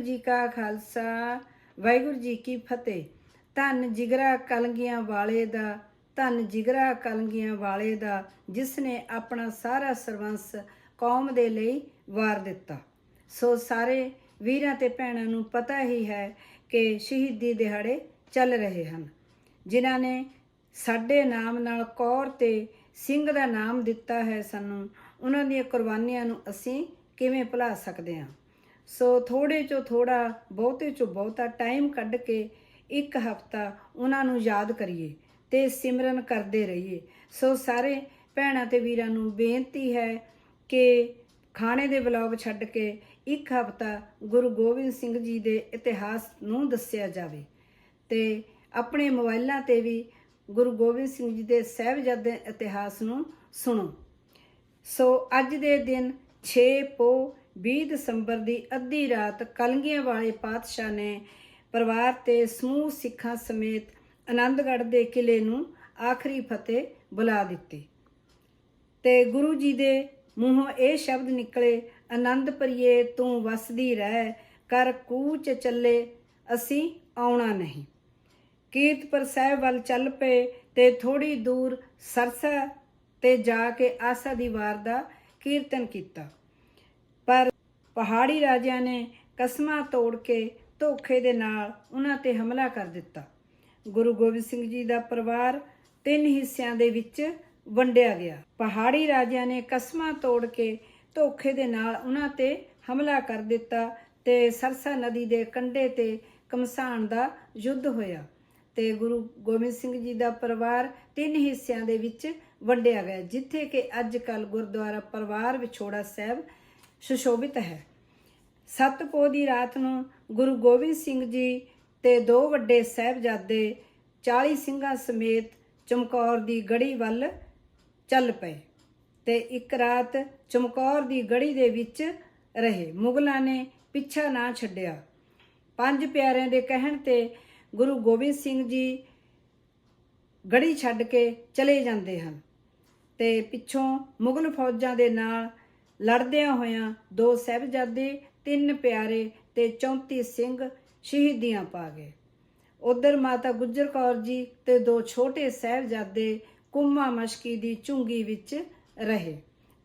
ਜੀ ਕਾ ਖਾਲਸਾ, ਵਾਹਿਗੁਰੂ ਜੀ ਕੀ ਫਤਿਹ। ਧੰਨ ਜਿਗਰਾ ਕਲਗੀਆਂ ਵਾਲੇ ਦਾ, ਧੰਨ ਜਿਗਰਾ ਕਲਗੀਆਂ ਵਾਲੇ ਦਾ ਜਿਸ ਨੇ ਆਪਣਾ ਸਾਰਾ ਸਰਵੰਸ ਕੌਮ ਦੇ ਲਈ ਵਾਰ ਦਿੱਤਾ। ਸੋ ਸਾਰੇ ਵੀਰਾਂ ਤੇ ਭੈਣਾਂ ਨੂੰ ਪਤਾ ਹੀ ਹੈ ਕਿ ਸ਼ਹੀਦੀ ਦਿਹਾੜੇ ਚੱਲ ਰਹੇ ਹਨ। ਜਿਨ੍ਹਾਂ ਨੇ ਸਾਡੇ ਨਾਮ ਨਾਲ ਕੌਰ ਤੇ ਸਿੰਘ ਦਾ ਨਾਮ ਦਿੱਤਾ ਹੈ ਸਾਨੂੰ, ਉਹਨਾਂ ਦੀਆਂ ਕੁਰਬਾਨੀਆਂ ਨੂੰ ਅਸੀਂ ਕਿਵੇਂ ਭੁਲਾ ਸਕਦੇ ਹਾਂ? ਸੋ ਥੋੜੇ ਚੋਂ ਥੋੜਾ, ਬਹੁਤੇ ਚੋਂ ਬਹੁਤਾ ਟਾਈਮ ਕੱਢ ਕੇ ਇੱਕ ਹਫਤਾ ਉਹਨਾਂ ਨੂੰ ਯਾਦ ਕਰੀਏ ਤੇ ਸਿਮਰਨ ਕਰਦੇ ਰਹੀਏ। ਸੋ ਸਾਰੇ ਭੈਣਾਂ ਤੇ ਵੀਰਾਂ ਨੂੰ ਬੇਨਤੀ ਹੈ ਕਿ ਖਾਣੇ ਦੇ ਵਲੌਗ ਛੱਡ ਕੇ ਇੱਕ ਹਫਤਾ ਗੁਰੂ ਗੋਬਿੰਦ ਸਿੰਘ ਜੀ ਦੇ ਇਤਿਹਾਸ ਨੂੰ ਦੱਸਿਆ ਜਾਵੇ ਤੇ ਆਪਣੇ ਮੋਬਾਈਲਾਂ ਤੇ ਵੀ ਗੁਰੂ ਗੋਬਿੰਦ ਸਿੰਘ ਜੀ ਦੇ ਸਹਿਬਜ਼ਾਦੇ ਇਤਿਹਾਸ ਨੂੰ ਸੁਣੋ। ਸੋ ਅੱਜ ਦੇ ਦਿਨ 6 ਪੋ 20 ਦਸੰਬਰ ਦੀ ਅੱਧੀ ਰਾਤ ਕਲਗੀਆਂ ਵਾਲੇ ਪਾਤਸ਼ਾਹ ਨੇ ਪਰਿਵਾਰ ਤੇ ਸਮੂਹ ਸਿੱਖਾਂ ਸਮੇਤ ਆਨੰਦਗੜ੍ਹ ਦੇ ਕਿਲੇ ਨੂੰ ਆਖਰੀ ਫਤਿਹ ਬੁਲਾ ਦਿੱਤੀ। ਤੇ ਗੁਰੂ ਜੀ ਦੇ ਮੂੰਹੋਂ ਇਹ ਸ਼ਬਦ ਨਿਕਲੇ, ਆਨੰਦ ਪ੍ਰਿਏ ਤੂੰ ਵਸਦੀ ਰਹਿ, ਕਰ ਕੂਚ ਚੱਲੇ, ਅਸੀਂ ਆਉਣਾ ਨਹੀਂ। ਕੀਰਤਪੁਰ ਸਾਹਿਬ ਵੱਲ ਚੱਲ ਪਏ ਤੇ ਥੋੜੀ ਦੂਰ ਸਰਸਾ ਤੇ ਜਾ ਕੇ ਆਸਾ ਦੀ ਵਾਰ ਦਾ ਕੀਰਤਨ ਕੀਤਾ। ਪਰ ਪਹਾੜੀ ਰਾਜਿਆਂ ਨੇ ਕਸਮਾਂ ਤੋੜ ਕੇ ਧੋਖੇ ਦੇ ਨਾਲ ਉਹਨਾਂ ਤੇ ਹਮਲਾ ਕਰ ਦਿੱਤਾ। ਗੁਰੂ ਗੋਬਿੰਦ ਸਿੰਘ ਜੀ ਦਾ ਪਰਿਵਾਰ ਤਿੰਨ ਹਿੱਸਿਆਂ ਦੇ ਵਿੱਚ ਵੰਡਿਆ ਗਿਆ। ਪਹਾੜੀ ਰਾਜਿਆਂ ਨੇ ਕਸਮਾਂ ਤੋੜ ਕੇ ਧੋਖੇ ਦੇ ਨਾਲ ਉਹਨਾਂ ਤੇ ਹਮਲਾ ਕਰ ਦਿੱਤਾ ਤੇ ਸਰਸਾ ਨਦੀ ਦੇ ਕੰਢੇ ਤੇ ਕਮਸਾਨ ਦਾ ਯੁੱਧ ਹੋਇਆ ਤੇ ਗੁਰੂ ਗੋਬਿੰਦ ਸਿੰਘ ਜੀ ਦਾ ਪਰਿਵਾਰ ਤਿੰਨ ਹਿੱਸਿਆਂ ਦੇ ਵਿੱਚ ਵੰਡਿਆ ਗਿਆ, ਜਿੱਥੇ ਕਿ ਅੱਜ ਕੱਲ ਗੁਰਦੁਆਰਾ ਪਰਿਵਾਰ ਵਿਛੋੜਾ ਸਾਹਿਬ ਸੁਸ਼ੋਭਿਤ ਹੈ। ਸੱਤ ਪੋਹ ਦੀ ਰਾਤ ਨੂੰ ਗੁਰੂ ਗੋਬਿੰਦ ਸਿੰਘ ਜੀ ਤੇ ਦੋ ਵੱਡੇ ਸਾਹਿਬਜ਼ਾਦੇ 40 ਸਿੰਘਾਂ ਸਮੇਤ ਚਮਕੌਰ ਦੀ ਗੜੀ ਵੱਲ ਚੱਲ ਪਏ ਤੇ ਇੱਕ ਰਾਤ ਚਮਕੌਰ ਦੀ ਗੜੀ ਦੇ ਵਿੱਚ ਰਹੇ। ਮੁਗਲਾਂ ਨੇ ਪਿੱਛਾ ਨਾ ਛੱਡਿਆ। ਪੰਜ ਪਿਆਰਿਆਂ ਦੇ ਕਹਿਣ ਤੇ ਗੁਰੂ ਗੋਬਿੰਦ ਸਿੰਘ ਜੀ ਗੜੀ ਛੱਡ ਕੇ ਚਲੇ ਜਾਂਦੇ ਹਨ ਤੇ ਪਿੱਛੋਂ ਮੁਗਲ ਫੌਜਾਂ ਦੇ ਨਾਲ ਲੜਦਿਆਂ ਹੋਇਆਂ ਦੋ ਸਹਿਬਜ਼ਾਦੇ, ਤਿੰਨ ਪਿਆਰੇ ਤੇ 34 ਸਿੰਘ ਸ਼ਹੀਦੀਆਂ ਪਾ ਗਏ। ਉਧਰ ਮਾਤਾ ਗੁੱਜਰ ਕੌਰ ਜੀ ਤੇ ਦੋ ਛੋਟੇ ਸਹਿਬਜ਼ਾਦੇ ਕੁੰਮਾ ਮਸ਼ਕੀ ਦੀ ਝੁੰਗੀ ਵਿੱਚ ਰਹੇ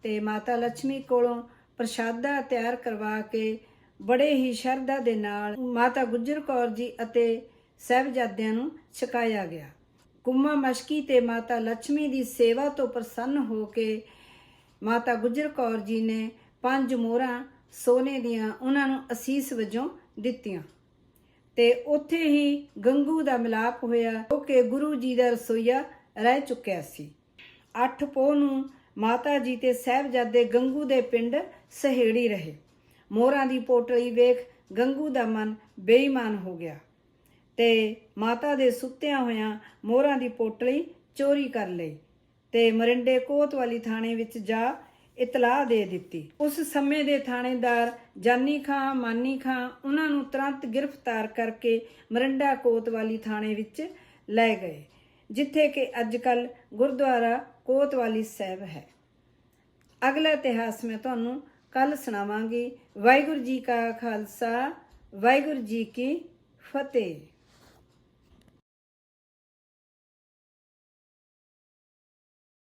ਤੇ ਮਾਤਾ ਲక్ష్ਮੀ ਕੋਲੋਂ ਪ੍ਰਸ਼ਾਦਾ ਤਿਆਰ ਕਰਵਾ ਕੇ ਬੜੇ ਹੀ ਸ਼ਰਧਾ ਦੇ ਨਾਲ ਮਾਤਾ ਗੁੱਜਰ ਕੌਰ ਜੀ ਅਤੇ ਸਹਿਬਜ਼ਾਦਿਆਂ ਨੂੰ ਛਕਾਇਆ ਗਿਆ। ਕੁੰਮਾ ਮਸ਼ਕੀ ਤੇ ਮਾਤਾ ਲక్ష్ਮੀ ਦੀ ਸੇਵਾ ਤੋਂ ਪ੍ਰਸੰਨ ਹੋ ਕੇ ਮਾਤਾ ਗੁਜਰ ਕੌਰ ਜੀ ਨੇ ਪੰਜ ਮੋਹਰਾਂ ਸੋਨੇ ਦੀਆਂ ਉਹਨਾਂ ਨੂੰ ਅਸੀਸ ਵਜੋਂ ਦਿੱਤੀਆਂ। ਤੇ ਉੱਥੇ ਹੀ ਗੰਗੂ ਦਾ ਮਿਲਾਪ ਹੋਇਆ, ਜੋ ਕਿ ਗੁਰੂ ਜੀ ਦਾ ਰਸੋਈਆ ਰਹਿ ਚੁੱਕਿਆ ਸੀ। ਅੱਠ ਪੋਹ ਨੂੰ ਮਾਤਾ ਜੀ ਤੇ ਸਹਿਬਜ਼ਾਦੇ ਗੰਗੂ ਦੇ ਪਿੰਡ ਸਹੇੜੀ ਰਹੇ। ਮੋਹਰਾਂ ਦੀ ਪੋਟਲੀ ਵੇਖ ਗੰਗੂ ਦਾ ਮਨ ਬੇਈਮਾਨ ਹੋ ਗਿਆ ਤੇ ਮਾਤਾ ਦੇ ਸੁੱਤਿਆਂ ਹੋਇਆਂ ਮੋਹਰਾਂ ਦੀ ਪੋਟਲੀ ਚੋਰੀ ਕਰ ਲਈ। ਤੇ ਮਰਿੰਡੇ ਕੋਤਵਾਲੀ ਥਾਣੇ ਵਿੱਚ ਜਾ ਇਤਲਾਹ ਦੇ ਦਿੱਤੀ। ਉਸ ਸਮੇਂ ਦੇ ਥਾਣੇਦਾਰ ਜਾਨੀ ਖਾਂ, ਮਾਨੀ ਖਾਂ ਉਹਨਾਂ ਨੂੰ ਤੁਰੰਤ ਗ੍ਰਿਫਤਾਰ ਕਰਕੇ ਮਰਿੰਡਾ ਕੋਤਵਾਲੀ ਥਾਣੇ ਵਿੱਚ ਲੈ ਗਏ, ਜਿੱਥੇ ਕਿ ਅੱਜਕੱਲ ਗੁਰਦੁਆਰਾ ਕੋਤਵਾਲੀ ਸਾਹਿਬ ਹੈ। ਅਗਲਾ ਇਤਿਹਾਸ ਮੈਂ ਤੁਹਾਨੂੰ ਕੱਲ ਸੁਣਾਵਾਂਗੀ। ਵਾਹਿਗੁਰੂ ਜੀ ਕਾ ਖਾਲਸਾ, ਵਾਹਿਗੁਰੂ ਜੀ ਕੀ ਫਤਿਹ।